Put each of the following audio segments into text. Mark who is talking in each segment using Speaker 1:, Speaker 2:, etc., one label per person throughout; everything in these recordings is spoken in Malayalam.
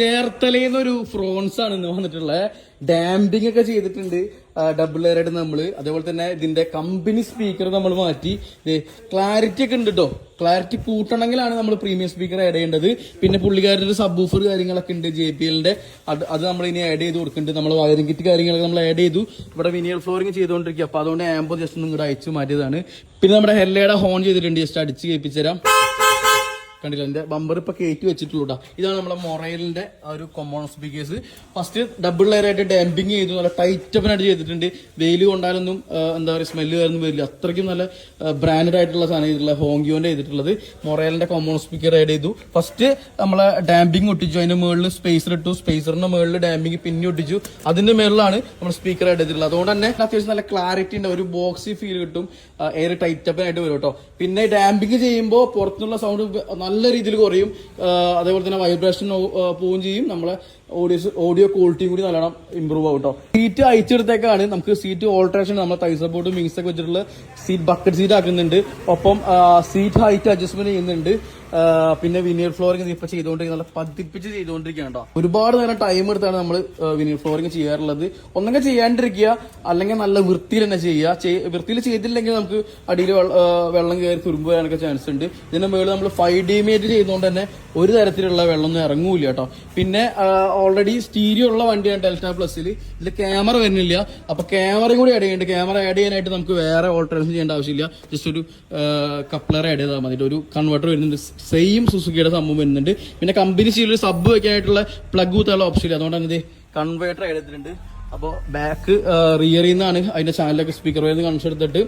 Speaker 1: ചേർത്തലയിൽ നിന്നൊരു ഫ്രോൺസ് ആണ് ഇന്ന് വന്നിട്ടുള്ളത് ഡാമ്പിംഗ് ഒക്കെ ചെയ്തിട്ടുണ്ട് ഡബിൾ ലെയറായിട്ട് നമ്മൾ അതേപോലെ തന്നെ ഇതിന്റെ കമ്പനി സ്പീക്കർ നമ്മൾ മാറ്റി. ക്ലാരിറ്റി ഒക്കെ ഉണ്ട് കേട്ടോ ക്ലാരിറ്റി കൂട്ടണമെങ്കിലാണ് നമ്മൾ പ്രീമിയം സ്പീക്കർ ആഡ് ചെയ്യേണ്ടത്. പിന്നെ പുള്ളിക്കാരുടെ സബ് ഊഫർ കാര്യങ്ങളൊക്കെ ഉണ്ട് ജെ പി എല്ലിന്റെ അത് അത് നമ്മൾ ഇനി ആഡ് ചെയ്ത് കൊടുക്കുന്നുണ്ട്. നമ്മൾ വയറിംഗ് കിറ്റ് കാര്യങ്ങളൊക്കെ നമ്മൾ ആഡ് ചെയ്തു. ഇവിടെ വിനിയർ ഫ്ലോറിംഗ് ചെയ്തുകൊണ്ടിരിക്കുക അപ്പൊ അതുകൊണ്ട് ആംബോ ജസ്റ്റ് നിങ്ങളുടെ അയച്ചു മാറ്റിയതാണ്. പിന്നെ നമ്മുടെ ഹെല്ലയുടെ ഹോൺ ചെയ്തിട്ടുണ്ട്. ജസ്റ്റ് അടിച്ച് കേൾപ്പിച്ചു തരാം കണ്ടില്ല? എന്റെ ബമ്പർ ഇപ്പൊ കയറ്റി വെച്ചിട്ടുള്ളൂട്ടാ. ഇതാണ് നമ്മുടെ മൊറൈലിന്റെ ഒരു component speakers first double layer ആയിട്ട് ഡാമ്പിങ് ചെയ്തു നല്ല ടൈറ്റപ്പനായിട്ട് ചെയ്തിട്ടുണ്ട്. വെയിൽ കൊണ്ടാലൊന്നും എന്താ പറയുക സ്മെല്ല് കാര്യമൊന്നും വരില്ല. അത്രയ്ക്കും നല്ല ബ്രാൻഡഡ് ആയിട്ടുള്ള സാധനം ചെയ്തിട്ടുള്ള ഹോങ്കിയോന്റെ ചെയ്തിട്ടുള്ളത്. മൊറൈലിന്റെ കൊമ്പോൺ സ്പീക്കർ ആഡ് ചെയ്തു. ഫസ്റ്റ് നമ്മളെ ഡാമ്പിങ് ഒട്ടിച്ചു. അതിന്റെ മുകളിൽ സ്പേസർ ഇട്ടു. സ്പേസറിന്റെ മുകളിൽ ഡാമ്പിങ് പിന്നെ ഒട്ടിച്ചു. അതിന്റെ മുകളിലാണ് നമ്മൾ സ്പീക്കർ ആഡ് ചെയ്തിട്ടുള്ളത്. അതുകൊണ്ട് തന്നെ അത്യാവശ്യം നല്ല ക്ലാരിറ്റി ഉണ്ട്. ഒരു ബോക്സി ഫീൽ കിട്ടും. എയർ ടൈറ്റപ്പനായിട്ട് വരും കേട്ടോ പിന്നെ ഡാമ്പിങ് ചെയ്യുമ്പോൾ പുറത്തുനിന്നുള്ള സൗണ്ട് നല്ല രീതിയിൽ കുറയും. അതേപോലെ തന്നെ വൈബ്രേഷൻ പോവുകയും ചെയ്യും. നമ്മളെ ഓഡിയോ ഓഡിയോ ക്വാളിറ്റിയും കൂടി നല്ലോണം ഇമ്പ്രൂവ് ആവും കേട്ടോ സീറ്റ് അയച്ചെടുത്തേക്കാണ് നമുക്ക് സീറ്റ് ഓൾട്രേഷൻ നമ്മൾ തൈ സപ്പോർട്ടും മിങ്സ് ഒക്കെ വെച്ചിട്ടുള്ള സീറ്റ് ബക്കറ്റ് സീറ്റ് ആക്കുന്നുണ്ട്. ഒപ്പം സീറ്റ് ഹൈറ്റ് അഡ്ജസ്റ്റ്മെന്റ് ചെയ്യുന്നുണ്ട്. പിന്നെ വിനിയർ ഫ്ലോറിംഗ് ഇപ്പൊ ചെയ്തുകൊണ്ടിരിക്കുന്ന. നല്ല പതിപ്പിച്ച് ചെയ്തുകൊണ്ടിരിക്കുകയാണ് കേട്ടോ ഒരുപാട് നേരം ടൈം എടുത്താണ് നമ്മൾ വിനിയർ ഫ്ലോറിംഗ് ചെയ്യാറുള്ളത്. ഒന്നെങ്കിൽ ചെയ്യാണ്ടിരിക്കുക അല്ലെങ്കിൽ നല്ല വൃത്തിയിൽ തന്നെ ചെയ്യുക. വൃത്തിയിൽ ചെയ്തില്ലെങ്കിൽ നമുക്ക് അടിയിൽ വെള്ളം കയറി തുരുമ്പ് വരാനൊക്കെ ചാൻസ് ഉണ്ട്. ഇതിന്റെ മുകളിൽ നമ്മൾ ഫൈവ് ഡി മേറ്റ് ചെയ്തുകൊണ്ട് തന്നെ ഒരു തരത്തിലുള്ള വെള്ളമൊന്നും ഇറങ്ങൂല കേട്ടോ. പിന്നെ ഓൾറെഡി സ്റ്റീരിയോ ഉള്ള വണ്ടിയാണ് ഡെൽറ്റ പ്ലസ്സിൽ ഇതിൽ ക്യാമറ വരുന്നില്ല. അപ്പൊ ക്യാമറയും കൂടി ആഡ് ചെയ്യുന്നുണ്ട് ക്യാമറ ആഡ് ചെയ്യാനായിട്ട് നമുക്ക് വേറെ ഓൾട്ടറേഷൻ ചെയ്യേണ്ട ആവശ്യമില്ല. ജസ്റ്റ് ഒരു കപ്ലർ ആഡ് ചെയ്താൽ മതി. ഒരു കൺവെർട്ടർ വരുന്നുണ്ട്. സെയിം സുസുക്കിയുടെ സംഭവം വരുന്നുണ്ട്. പിന്നെ കമ്പനി സ്റ്റീലിൽ സബ് വെക്കാനായിട്ടുള്ള പ്ലഗ് കൂത്താനുള്ള ഓപ്ഷൻ ഇല്ല. അതുകൊണ്ടാണ് ഇത് കൺവേർട്ടർ എടുത്തിട്ടുണ്ട് അപ്പോൾ ബാക്ക് റിയറിൽ നിന്നാണ് അതിന്റെ ചാനലൊക്കെ സ്പീക്കർ വരുന്ന കണക്ഷൻ എടുത്തിട്ട്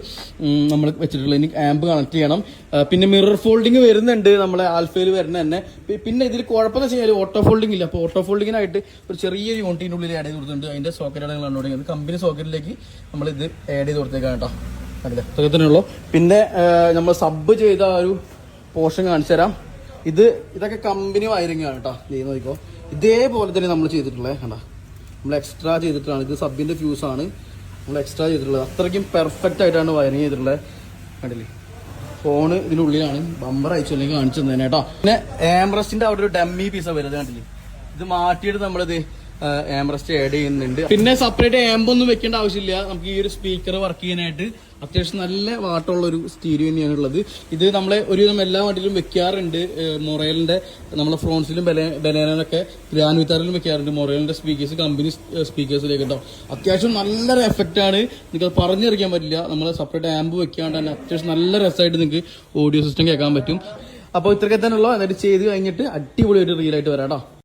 Speaker 1: നമ്മൾ വെച്ചിട്ടുള്ളത്. ഇനി ആംബ് കണക്ട് ചെയ്യണം. പിന്നെ മിറർ ഫോൾഡിങ് വരുന്നുണ്ട് നമ്മളെ ആൽഫയിൽ വരുന്ന തന്നെ. പിന്നെ ഇതിൽ കുഴപ്പമെന്ന് വെച്ച് കഴിഞ്ഞാൽ ഓട്ടോ ഫോൾഡിംഗ് ഇല്ല. അപ്പോൾ ഓട്ടോ ഫോൾഡിങ്ങിനായിട്ട് ഒരു ചെറിയൊരു യൂണിറ്റിന്റെ ഉള്ളിൽ ആഡ് ചെയ്ത് കൊടുത്തിട്ടുണ്ട്. അതിന്റെ സോക്കറ്റാണ് നിങ്ങൾ കണ്ടുപിടിക്കുന്നത്. കമ്പനി സോക്കറ്റിലേക്ക് നമ്മൾ ഇത് ആഡ് ചെയ്ത് കൊടുത്തേക്കാണ് കേട്ടോ. അല്ലേ അതൊക്കെ പിന്നെ നമ്മൾ സബ് ചെയ്ത ഒരു പോർഷൻ കാണിച്ചു തരാം. ഇത് ഇതൊക്കെ കമ്പനി വയറിംഗ് ആണ് കേട്ടോ. നീ നോക്കിക്കോ. ഇതേപോലെ തന്നെ നമ്മൾ ചെയ്തിട്ടുള്ളത് കണ്ടോ? നമ്മൾ എക്സ്ട്രാ ചെയ്തിട്ടാണ്. ഇത് സബിന്റെ ഫ്യൂസ് ആണ്. നമ്മൾ എക്സ്ട്രാ ചെയ്തിട്ടുള്ളത്. അത്രയ്ക്കും പെർഫെക്റ്റ് ആയിട്ടാണ് വയറിങ് ചെയ്തിട്ടുള്ളത്. കണ്ടില്ലേ? ഫോണ് ഇതിനുള്ളിലാണ്. ബമ്പർ അയച്ചില്ലെങ്കിൽ കാണിച്ചു തന്നെ കേട്ടോ. പിന്നെ ആംബ്രസ്റ്റിന്റെ അവിടെ ഒരു ഡമ്മി പീസാണ് വരുന്നത് കണ്ടില്ലേ? ഇത് മാറ്റിയിട്ട് നമ്മളിത് ആംബ്രസ്റ്റ് ആഡ് ചെയ്യുന്നുണ്ട്. പിന്നെ സെപ്പറേറ്റ് ആംബ് ഒന്നും വെക്കേണ്ട ആവശ്യമില്ല. നമുക്ക് ഈ ഒരു സ്പീക്കർ വർക്ക് ചെയ്യാനായിട്ട് അത്യാവശ്യം നല്ല വാട്ടമുള്ള ഒരു സ്റ്റീരിയോ തന്നെയാണ് ഉള്ളത്. ഇത് നമ്മളെ ഒരുവിധം എല്ലാ വണ്ടിയിലും വെക്കാറുണ്ട്. മൊറേലിന്റെ നമ്മളെ ഫ്രോൺസിലും ബനാനൊക്കെ ഗ്രാൻവിത്താറിലും വെക്കാറുണ്ട്. മൊറേലിന്റെ സ്പീക്കേഴ്സ് കമ്പനി സ്പീക്കേഴ്സിലേക്ക് കേട്ടോ അത്യാവശ്യം നല്ലൊരു എഫക്റ്റ് ആണ്. നിങ്ങൾക്ക് പറഞ്ഞറിയിക്കാൻ പറ്റില്ല. നമ്മൾ സെപ്പറേറ്റ് ആംബ് വെക്കാണ്ട് തന്നെ അത്യാവശ്യം നല്ല രസമായിട്ട് നിങ്ങൾക്ക് ഓഡിയോ സിസ്റ്റം കേൾക്കാൻ പറ്റും. അപ്പോൾ ഇത്രയൊക്കെ തന്നെയുള്ള. എന്നിട്ട് ചെയ്ത് കഴിഞ്ഞിട്ട് അടിപൊളി ഒരു റീലായിട്ട് വരാം